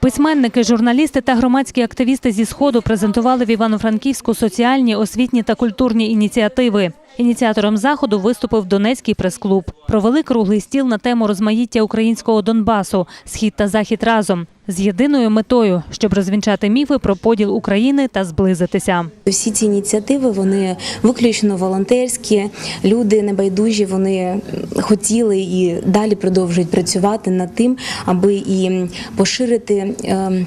Письменники, журналісти та громадські активісти зі сходу презентували в Івано-Франківську соціальні, освітні та культурні ініціативи. Ініціатором заходу виступив Донецький прес-клуб. Провели круглий стіл на тему розмаїття українського Донбасу Схід та Захід разом з єдиною метою, щоб розвінчати міфи про поділ України та зблизитися. Всі ці ініціативи вони виключно волонтерські. Люди небайдужі. Вони хотіли і далі продовжують працювати над тим, аби і поширити ем,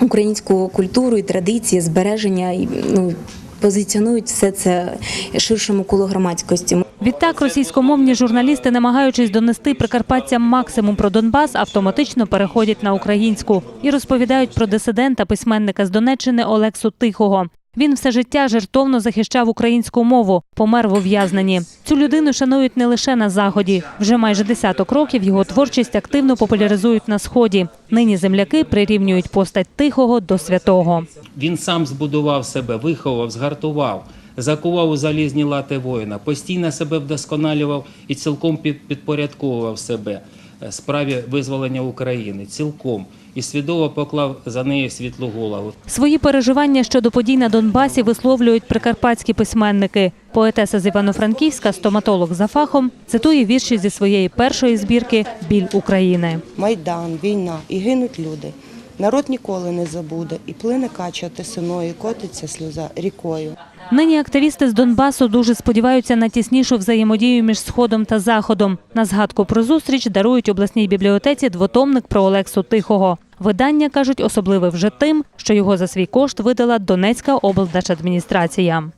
українську культуру і традиції, збереження ну. Позиціонують все це ширшому колу громадськості. Відтак російськомовні журналісти, намагаючись донести прикарпатцям максимум про Донбас, автоматично переходять на українську і розповідають про дисидента письменника з Донеччини Олексу Тихого. Він все життя жертовно захищав українську мову, помер в ув'язненні. Цю людину шанують не лише на заході. Вже майже десяток років його творчість активно популяризують на сході. Нині земляки прирівнюють постать тихого до святого. Він сам збудував себе, виховав, згартував, закував у залізні лати воїна, постійно себе вдосконалював і цілком під- підпорядковував себе е, справі визволення України, цілком і свідомо поклав за неї світлу голову. Свої переживання щодо подій на Донбасі висловлюють прикарпатські письменники. Поетеса з Івано-Франківська, стоматолог за фахом, цитує вірші зі своєї першої збірки Біль України. Майдан, війна і гинуть люди. Народ ніколи не забуде, і плине кача тисиною, котиться сльоза рікою. Нині активісти з Донбасу дуже сподіваються на тіснішу взаємодію між сходом та заходом. На згадку про зустріч дарують обласній бібліотеці двотомник про Олексу Тихого. Видання кажуть особливе вже тим, що його за свій кошт видала Донецька облдержадміністрація.